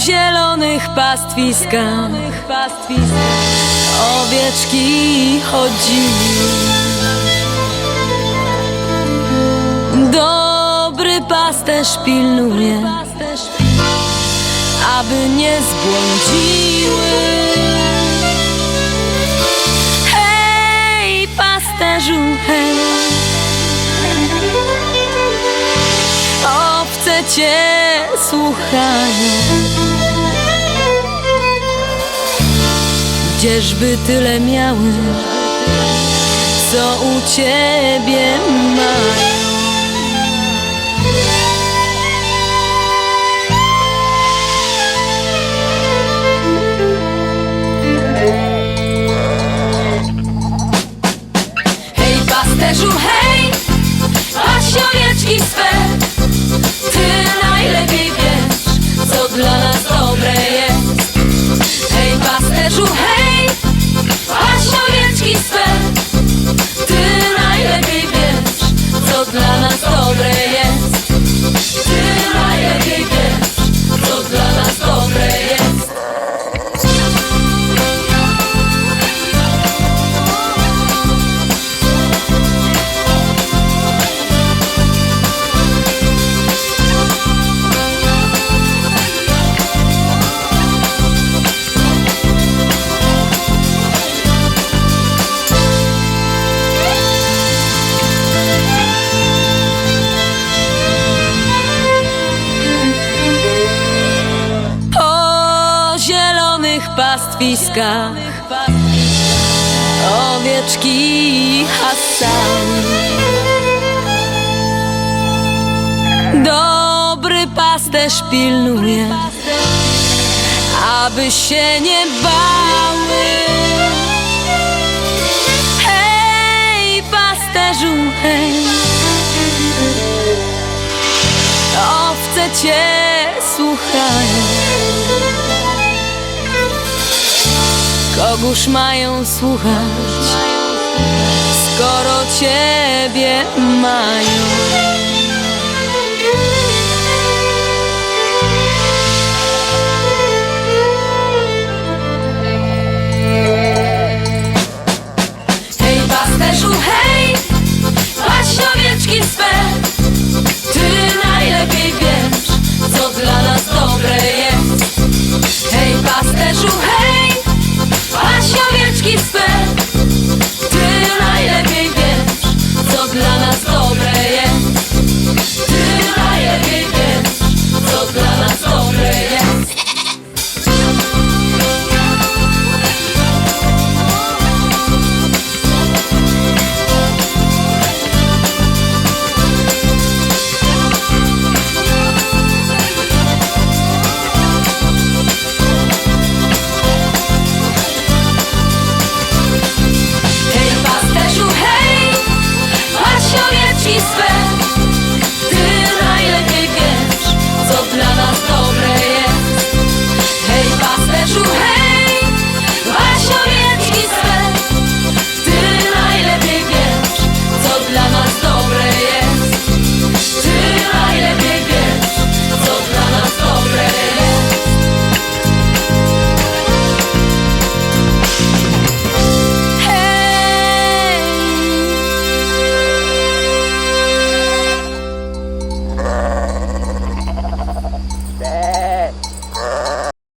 zielonych pastwiskach Owieczki chodziły Dobry pasterz pilnuje Aby nie zbłądziły. Hej pasterzu, hej. Owce cię słuchają. Gdzieżby tyle miały, co u ciebie mają? pastwiskach owieczki Hassan. Dobry pasterz pilnuje, aby się nie bały. Hej, pasterzu, hej. Owce cię słuchają. Kogóż mają słuchać, skoro Ciebie mają?